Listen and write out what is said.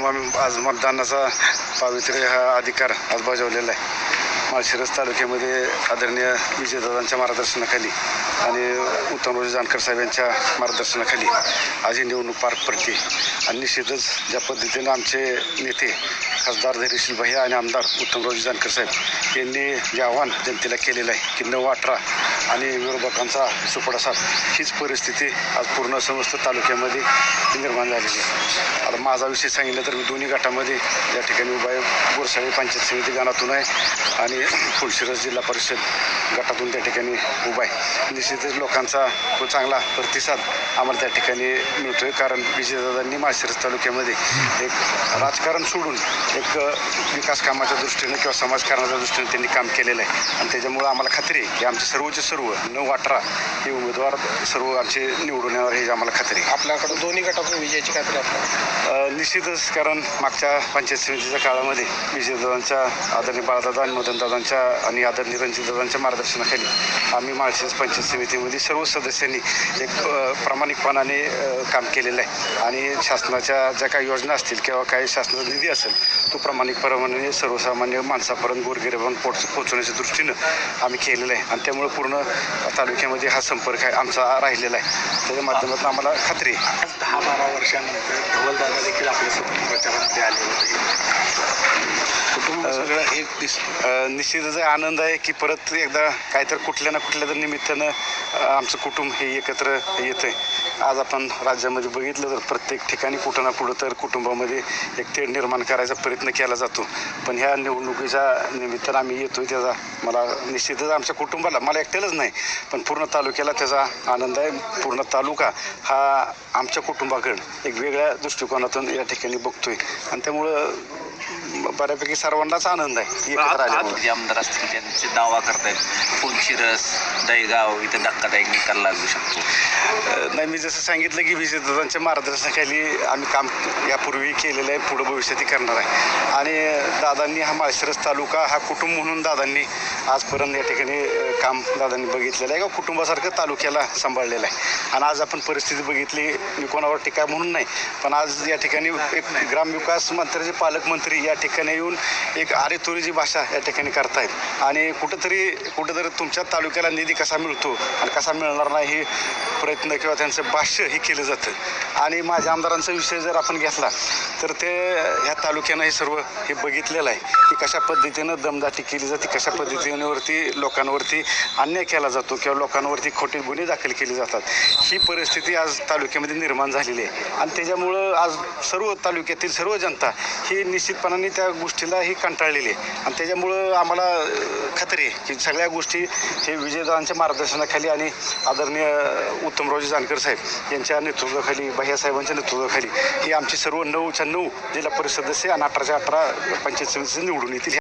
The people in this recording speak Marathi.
म- आज मतदानाचा पावित्र्य हा अधिकार आज बजावलेला आहे. माळशिरस तालुक्यामध्ये आदरणीय विजयदादांच्या मार्गदर्शनाखाली आणि उत्तमराजी जानकर साहेब यांच्या मार्गदर्शनाखाली आज ही निवडणूक पार पडते. आणि निश्चितच ज्या पद्धतीनं आमचे नेते खासदार धैर्यशील भैया आणि आमदार उत्तमरावजी जानकर साहेब यांनी जे आव्हान जनतेला केलेलं आहे की नऊ अठरा आणि विरोधकांचा सुपडासा हीच परिस्थिती आज पूर्ण समस्त तालुक्यामध्ये निर्माण झालेली आहे. आता माझा विषय सांगितलं तर मी दोन्ही गटामध्ये या ठिकाणी उभा आहे. गोरसाळी पंचायत समिती गाणातून आहे. आणि फुलशिरस जिल्हा परिषद गटातून त्या ठिकाणी उभा आहे. निश्चितच लोकांचा खूप चांगला प्रतिसाद आम्हाला त्या ठिकाणी मिळतो आहे कारण विजयदादांनी माळशिरस तालुक्यामध्ये एक राजकारण सोडून एक विकास कामाच्या दृष्टीनं किंवा समाजकारणाच्या दृष्टीनं त्यांनी काम केलेलं आहे. आणि त्याच्यामुळं आम्हाला खात्री आहे की आमचे सर्वचे सर्व नऊ अठरा हे उमेदवार सर्व आमचे निवडून येणार हे आम्हाला खात्री आहे. आपल्याकडे दोन्ही गटातून विजयाची खात्री आपल्याला? निश्चितच कारण मागच्या पंचायत समितीच्या काळामध्ये विजयदादांच्या आदरणीय बाळदादा आणि मदनदादांच्या आणि आदरणीय रणजितदादांच्या मार्गदर्शनाखाली आम्ही माळशेज पंचायत समितीमध्ये सर्व सदस्यांनी एक प्रामाणिकपणाने काम केलेलं आहे. आणि शासनाच्या ज्या काही योजना असतील किंवा काही शासनाचा निधी असेल तो प्रामाणिकपणाने सर्वसामान्य माणसापर्यंत गोरगिरीपर्यंत पोच पोचवण्याच्या दृष्टीनं आम्ही केलेलं आहे. आणि त्यामुळे पूर्ण तालुक्यामध्ये हा संपर्क आहे आमचा राहिलेला आहे. त्याच्या माध्यमातून आम्हाला खात्री आहे. दहा बारा वर्षानंतर धवलदादा देखील आपल्यासोबत प्रचारामध्ये आले होते कुटुंब सगळं एक दिसतं. अ, निश्चितच आनंद आहे की परत एकदा काहीतरी कुठल्या ना कुठल्या तर निमित्तानं आमचं कुटुंब हे एकत्र येतं आहे आज आपण राज्यामध्ये बघितलं तर प्रत्येक ठिकाणी कुठं ना कुठं तर कुटुंबामध्ये एक तेढ निर्माण करायचा प्रयत्न केला जातो. पण ह्या निवडणुकीच्या निमित्तानं आम्ही येतोय त्याचा मला निश्चितच आमच्या कुटुंबाला मला एकट्यालाच नाही पण पूर्ण तालुक्याला त्याचा आनंद आहे. पूर्ण तालुका हा आमच्या कुटुंबाकडं एक वेगळ्या दृष्टिकोनातून या ठिकाणी बघतोय. आणि त्यामुळं बऱ्यापैकी सर्वांनाच आनंद आहे एकत्र आल्यामुळे. जे आमदार असतील त्यांचे दावा करतायत. फुलशिरस दहीगाव इथं धक्कादायक निकाल लागू शकतो. त्यांना मी जसं सांगितलं की विजयदादांच्या मार्गदर्शनाखाली आम्ही काम यापूर्वी केलेलं आहे पुढं भविष्यातही करणार आहे. आणि दादांनी हा माळशिरस तालुका हा कुटुंब म्हणून दादांनी आजपर्यंत या ठिकाणी काम दादांनी बघितलेलं आहे. का कुटुंबासारखं तालुक्याला सांभाळलेलं आहे. आणि आज आपण परिस्थिती बघितली मी कोणावर टीका म्हणून नाही पण आज या ठिकाणी एक ग्रामविकास मंत्र्याचे पालकमंत्री या ठिकाणी येऊन एक आरेतुरीची भाषा या ठिकाणी करतायत. आणि कुठंतरी कुठंतरी तुमच्या तालुक्याला निधी कसा मिळतो आणि कसा मिळणार नाही हे प्रयत्न किंवा त्यांना त्यांचं भाष्य हे केलं जातं. आणि माझ्या आमदारांचा विषय जर आपण घेतला तर ते ह्या तालुक्यानं हे सर्व हे बघितलेलं आहे की कशा पद्धतीनं दमदाटी केली जाते कशा पद्धतीवरती लोकांवरती अन्याय केला जातो किंवा लोकांवरती खोटे गुन्हे दाखल केले जातात. ही परिस्थिती आज तालुक्यामध्ये निर्माण झालेली आहे. आणि त्याच्यामुळं आज सर्व तालुक्यातील सर्व जनता ही निश्चितपणाने त्या गोष्टीला ही कंटाळलेली आहे. आणि त्याच्यामुळं आम्हाला खात्री आहे की सगळ्या गोष्टी हे विजयदारांच्या मार्गदर्शनाखाली आणि आदरणीय उत्तमरावजी जानकर साहेब यांच्या नेतृत्वाखाली भैयासाहेबांच्या नेतृत्वाखाली ही आमची सर्व नऊच्या नऊ जिल्हा परिषद सदस्य आणि अठराच्या अठरा पंचायत समितीचे निवडून येतील.